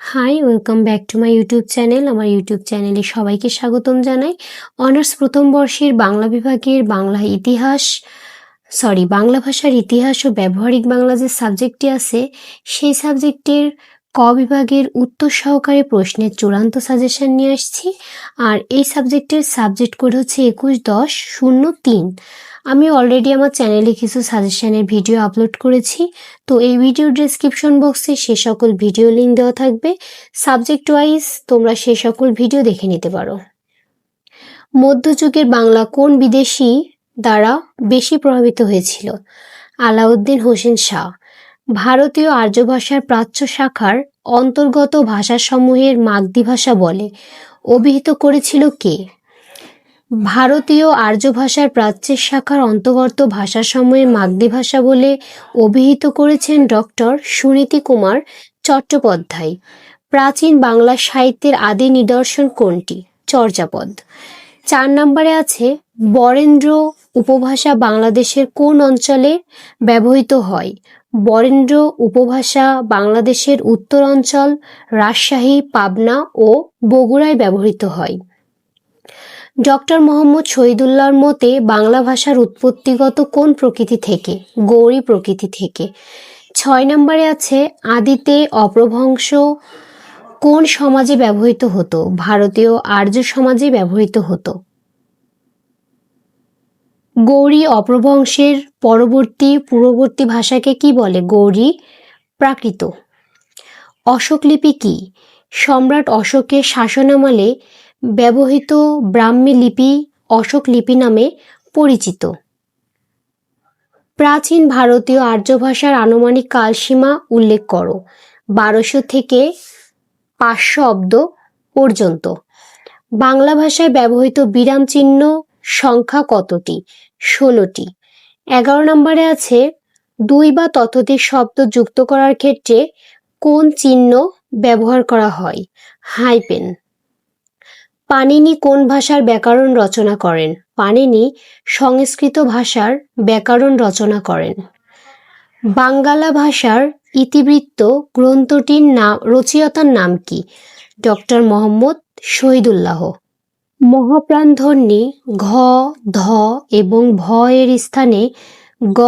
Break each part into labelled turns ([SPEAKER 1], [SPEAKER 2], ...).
[SPEAKER 1] Hi welcome back to my YouTube channel আমার YouTube চ্যানেলে সবাইকে স্বাগতম জানাই। অনার্স প্রথম বর্ষের বাংলা বিভাগের বাংলা ইতিহাস সরি বাংলা ভাষার ইতিহাস ও ব্যবহারিক বাংলা যে সাবজেক্টটি আছে, সেই সাবজেক্টের ক বিভাগের উত্তর সহকারে প্রশ্নের চূড়ান্ত সাজেশন নিয়ে আসছি। আর এই সাবজেক্টের সাবজেক্ট কোড হচ্ছে একুশ দশ শূন্য তিন। আমি অলরেডি আমার চ্যানেলে কিছু সাজেশনের ভিডিও আপলোড করেছি। তো এই ভিডিও ডেসক্রিপশন বক্সে সে সকল ভিডিও লিঙ্ক দেওয়া থাকবে। সাবজেক্ট ওয়াইজ তোমরা সে সকল ভিডিও দেখে নিতে পারো। মধ্যযুগের বাংলা কোন বিদেশি দ্বারা বেশি প্রভাবিত হয়েছিল? আলাউদ্দিন হোসেন শাহ। ভারতীয় আর্য ভাষার প্রাচ্য শাখার অন্তর্গত ভাষাসমূহের মাগধী ভাষা বলে। অভিহিত করেছিল কে? ভারতীয় আর্য ভাষার প্রাচ্যের শাখার অন্তর্গত ভাষাসমূহের মাগধী ভাষা বলে অভিহিত করেছেন ডক্টর সুনীতি কুমার চট্টোপাধ্যায়। প্রাচীন বাংলা সাহিত্যের আদি নিদর্শন কোনটি? চর্যাপদ। চার নম্বরে আছে, বরেন্দ্র উপভাষা বাংলাদেশের কোন অঞ্চলে ব্যবহৃত হয়? বরেন্দ্র উপভাষা, বাংলাদেশের উত্তর অঞ্চল রাজশাহী, পাবনা ও বগুড়ায় ব্যবহৃত হয়। ডক্টর মোহাম্মদ শহীদুল্লাহর মতে, বাংলা ভাষার উৎপত্তিগত কোন প্রকৃতি থেকে? গৌরী প্রকৃতি থেকে। ছয় নম্বরে আছে, আদিতে অপ্রভংশ কোন সমাজে ব্যবহৃত হতো? ভারতীয় আর্য সমাজে ব্যবহৃত হতো। গৌরী অপ্রভংশের পরবর্তী পূর্ববর্তী ভাষাকে কি বলে? গৌরী প্রাকৃত। অশোক লিপি কি? সম্রাট অশোকের শাসনামলে ব্যবহৃত ব্রাহ্মী লিপি অশোক লিপি নামে পরিচিত। প্রাচীন ভারতীয় আর্য ভাষার আনুমানিক কালসীমা উল্লেখ করো, বারোশো থেকে পাঁচশো অব্দ পর্যন্ত। বাংলা ভাষায় ব্যবহৃত বিরাম চিহ্ন সংখ্যা কতটি? ষোলোটি। এগারো নম্বরে আছে, দুই বা ততোধিক শব্দ যুক্ত করার ক্ষেত্রে কোন চিহ্ন ব্যবহার করা হয়? হাইপেন। পানিনি কোন ভাষার ব্যাকরণ রচনা করেন? পানিনি সংস্কৃত ভাষার ব্যাকরণ রচনা করেন। বাঙ্গালা ভাষার ইতিবৃত্ত গ্রন্থটির নাম, রচয়িতার নাম কি? ডক্টর মোহাম্মদ শহীদুল্লাহ। মহাপ্রাণধ্বনি ঘ, ধ এবং ভ এর স্থানে গ,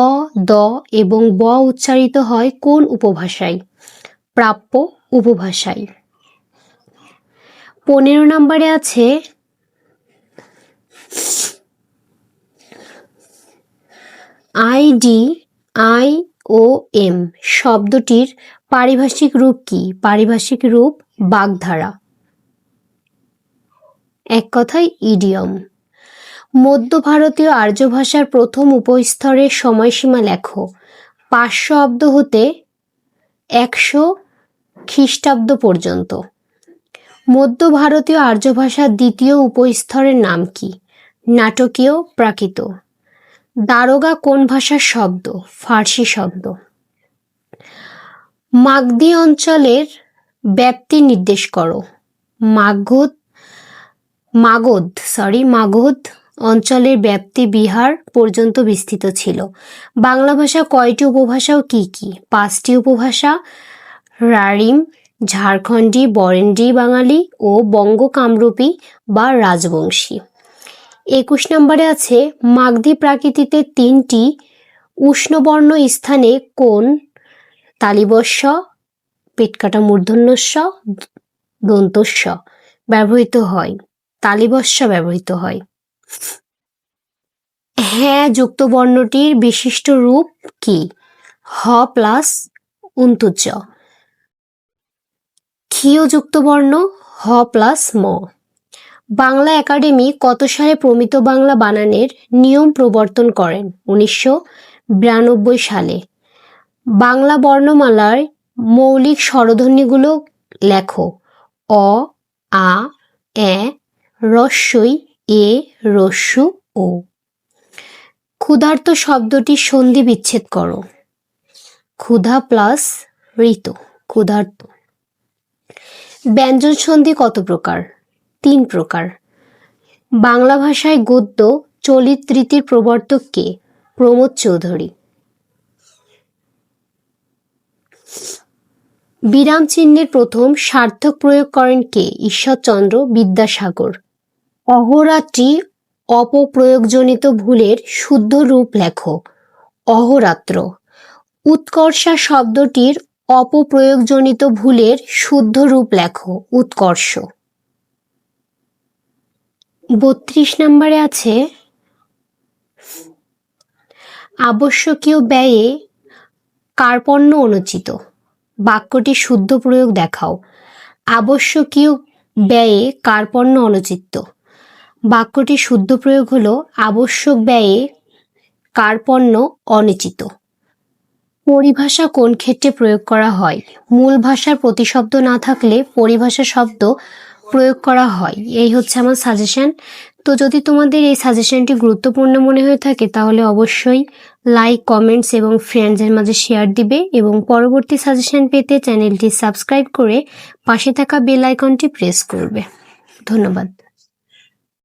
[SPEAKER 1] দ এবং ব উচ্চারিত হয় কোন উপভাষায়? প্রাপ্য উপভাষায়। পনেরো নম্বরে আছে, আইডি, আই ও এম। শব্দটির পারিভাষিক রূপ কি? পারিভাষিক রূপ বাগধারা। এক কথায় ইডিয়ম মধ্য ভারতীয় আর্য ভাষার প্রথম উপস্তরের সময়সীমা লেখো। পাঁচশো অব্দ হতে একশো খ্রিস্টাব্দ পর্যন্ত। মধ্য ভারতীয় আর্য ভাষার দ্বিতীয় উপস্তরের নাম কি? নাটকীয়, প্রাকৃত। দারোগা কোন ভাষার শব্দ? ফার্সি শব্দ। মাগধী অঞ্চলের ব্যাপ্তি নির্দেশ করো। মাগধ মাগধ সরি মাগধ অঞ্চলের ব্যাপ্তি বিহার পর্যন্ত বিস্তৃত ছিল। বাংলা ভাষা কয়টি উপভাষা ও কি কি? পাঁচটি উপভাষা, রারিম, ঝাড়খণ্ডী, বরেন্দ্রী বাঙালি ও বঙ্গ কামরূপী বা রাজবংশী। একুশ নম্বরে আছে, মাগধী প্রাকৃতিতে তিনটি উষ্ণবর্ণ স্থানে কোন তালিবস্য, পেটকাটা মূর্ধন্যস্য, দন্তস্য ব্যবহৃত হয়? তালিবস্য ব্যবহৃত হয়। হ্যাঁ যুক্ত বর্ণটির বিশিষ্ট রূপ কি? হ প্লাস উন্তুজ ক্ষীয় যুক্ত বর্ণ হ প্লাস ম। বাংলা একাডেমি কত সালে প্রমিত বাংলা বানানের নিয়ম প্রবর্তন করেন? উনিশশো বিরানব্বই সালে। বাংলা বর্ণমালার মৌলিক স্বরধ্বনিগুলো লেখো। অ, আ, এ রস্যই এ রস্যু ও। ক্ষুধার্ত শব্দটি সন্ধি বিচ্ছেদ করো। ক্ষুধা প্লাস ঋত, ক্ষুধার্ত। ব্যঞ্জন সন্ধি কত প্রকার? তিন প্রকার। বাংলা ভাষায় গদ্য চলিত প্রবর্তক কে? প্রমোদ চৌধুরী। বিরাম চিহ্নের প্রথম সার্থক প্রয়োগ করেন কে? ঈশ্বরচন্দ্র বিদ্যাসাগর। অহরাত্রি অপপ্রয়োগজনিত ভুলের শুদ্ধ রূপ লেখো। অহরাত্র। উৎকর্ষা শব্দটির অপপ্রয়োগজনিত ভুলের শুদ্ধ রূপ লেখো, উৎকর্ষ। বত্রিশ নম্বরে আছে, আবশ্যকীয় ব্যয়ে কার্পণ্য অনুচিত। বাক্যটি শুদ্ধ প্রয়োগ দেখাও। আবশ্যকীয় ব্যয়ে কার্পণ্য অনুচিত। বাক্যটি শুদ্ধ প্রয়োগ হলো আবশ্যক ব্যয়ে কার্পণ্য অনিচিত। পরিভাষা কোন ক্ষেত্রে প্রয়োগ করা হয়? মূল ভাষার প্রতিশব্দ না থাকলে পরিভাষা শব্দ প্রয়োগ করা হয়। এই হচ্ছে আমার সাজেশন তো যদি তোমাদের এই সাজেশনটি গুরুত্বপূর্ণ মনে হয়ে থাকে, তাহলে অবশ্যই লাইক কমেন্টস এবং ফ্রেন্ডসের মাঝে শেয়ার দিবে এবং পরবর্তী সাজেশন পেতে চ্যানেলটি সাবস্ক্রাইব করে পাশে থাকা বেল আইকনটি প্রেস করবে। ধন্যবাদ।